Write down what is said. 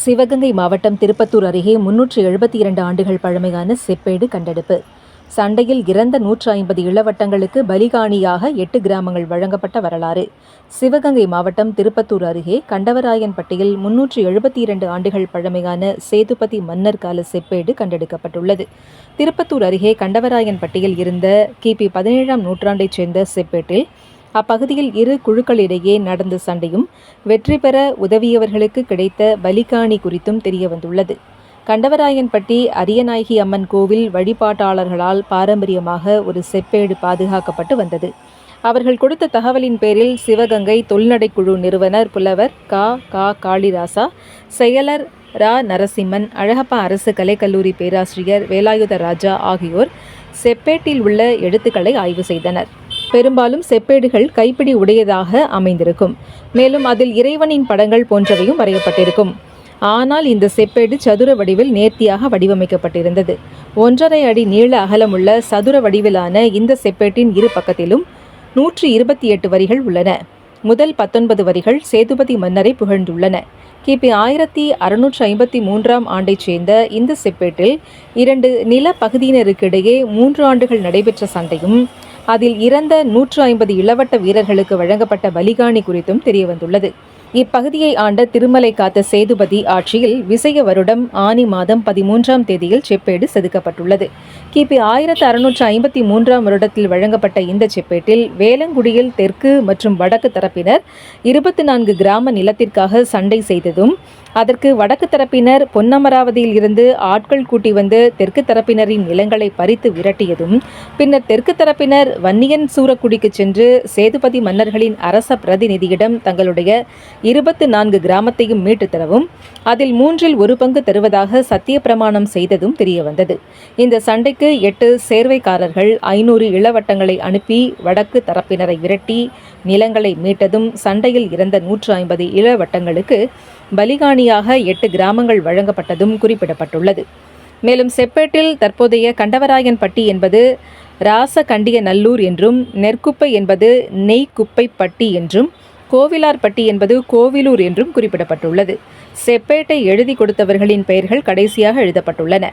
சிவகங்கை மாவட்டம் திருப்பத்தூர் அருகே முன்னூற்றி எழுபத்தி இரண்டு ஆண்டுகள் பழமையான செப்பேடு கண்டெடுப்பு. சண்டையில் இறந்த நூற்று ஐம்பது இளவட்டங்களுக்கு பலிகாணியாக எட்டு கிராமங்கள் வழங்கப்பட்ட வரலாறு. சிவகங்கை மாவட்டம் திருப்பத்தூர் அருகே கண்டவராயன்பட்டியில் முன்னூற்று எழுபத்தி இரண்டு ஆண்டுகள் பழமையான சேதுபதி மன்னர் கால செப்பேடு கண்டெடுக்கப்பட்டுள்ளது. திருப்பத்தூர் அருகே கண்டவராயன்பட்டியில் இருந்த கிபி பதினேழாம் நூற்றாண்டைச் சேர்ந்த செப்பேட்டில் அப்பகுதியில் இரு குழுக்களிடையே நடந்த சண்டையும் வெற்றி பெற உதவியவர்களுக்கு கிடைத்த பலிகாணி குறித்தும் தெரியவந்துள்ளது. கண்டவராயன்பட்டி அரியநாயகி அம்மன் கோவில் வழிபாட்டாளர்களால் பாரம்பரியமாக ஒரு செப்பேடு பாதுகாக்கப்பட்டு வந்தது. அவர்கள் கொடுத்த தகவலின் பேரில் சிவகங்கை தொல்நடை குழு நிறுவனர் புலவர் கா. கா. காளிராசா செயலர் ரா. நரசிம்மன் அழகப்பா அரசு கலைக்கல்லூரி பேராசிரியர் வேலாயுத ராஜா ஆகியோர் செப்பேட்டில் உள்ள எழுத்துக்களை ஆய்வு செய்தனர். பெரும்பாலும் செப்பேடுகள் கைப்பிடி உடையதாக அமைந்திருக்கும். மேலும் அதில் இறைவனின் படங்கள் போன்றவையும் வரையப்பட்டிருக்கும். ஆனால் இந்த செப்பேடு சதுர வடிவில் நேர்த்தியாக வடிவமைக்கப்பட்டிருந்தது. ஒன்றரை அடி நீள அகலமுள்ள சதுர வடிவிலான இந்த செப்பேட்டின் இரு பக்கத்திலும் நூற்றி இருபத்தி எட்டு வரிகள் உள்ளன. முதல் பத்தொன்பது வரிகள் சேதுபதி மன்னரை புகழ்ந்துள்ளன. கிபி ஆயிரத்தி அறுநூற்றி ஐம்பத்தி மூன்றாம் ஆண்டைச் சேர்ந்த இந்த செப்பேட்டில் இரண்டு நில பகுதியினருக்கிடையே மூன்று ஆண்டுகள் நடைபெற்ற சண்டையும் அதில் இறந்த நூற்று ஐம்பது இளவட்ட வீரர்களுக்கு வழங்கப்பட்ட பலிகாணி குறித்தும் தெரியவந்துள்ளது. இப்பகுதியை ஆண்ட திருமலை காத்த சேதுபதி ஆட்சியில் விசய வருடம் ஆனி மாதம் பதிமூன்றாம் தேதியில் செப்பேடு செதுக்கப்பட்டுள்ளது. கிபி ஆயிரத்து அறுநூற்று ஐம்பத்தி மூன்றாம் வருடத்தில் வழங்கப்பட்ட இந்த செப்பேட்டில் வேலங்குடியில் தெற்கு மற்றும் வடக்கு தரப்பினர் இருபத்தி நான்கு கிராம நிலத்திற்காக சண்டை செய்ததும் அதற்கு வடக்கு தரப்பினர் பொன்னமராவதியில் இருந்து ஆட்கள் கூட்டி வந்து தெற்கு தரப்பினரின் நிலங்களை பறித்து விரட்டியதும் பின்னர் தெற்கு தரப்பினர் வன்னியன் சூரக்குடிக்கு சென்று சேதுபதி மன்னர்களின் அரச பிரதிநிதியிடம் தங்களுடைய இருபத்து நான்கு கிராமத்தையும் மீட்டு தரவும் அதில் மூன்றில் ஒரு பங்கு தருவதாக சத்திய பிரமாணம் செய்ததும் தெரியவந்தது. இந்த சண்டைக்கு எட்டு சேர்வைக்காரர்கள் ஐநூறு இளவட்டங்களை அனுப்பி வடக்கு தரப்பினரை விரட்டி நிலங்களை மீட்டதும் சண்டையில் இறந்த நூற்று ஐம்பது இளவட்டங்களுக்கு பலிகாணியாக எட்டு கிராமங்கள் வழங்கப்பட்டதும் குறிப்பிடப்பட்டுள்ளது. மேலும் செப்பேட்டில் தற்போதைய கண்டவராயன்பட்டி என்பது ராசகண்டிய நல்லூர் என்றும் நெற்குப்பை என்பது நெய்க்குப்பைப்பட்டி என்றும் கோவிலார்பட்டி என்பது கோவிலூர் என்றும் குறிப்பிடப்பட்டுள்ளது. செப்பேட்டை எழுதி கொடுத்தவர்களின் பெயர்கள் கடைசியாக எழுதப்பட்டுள்ளன.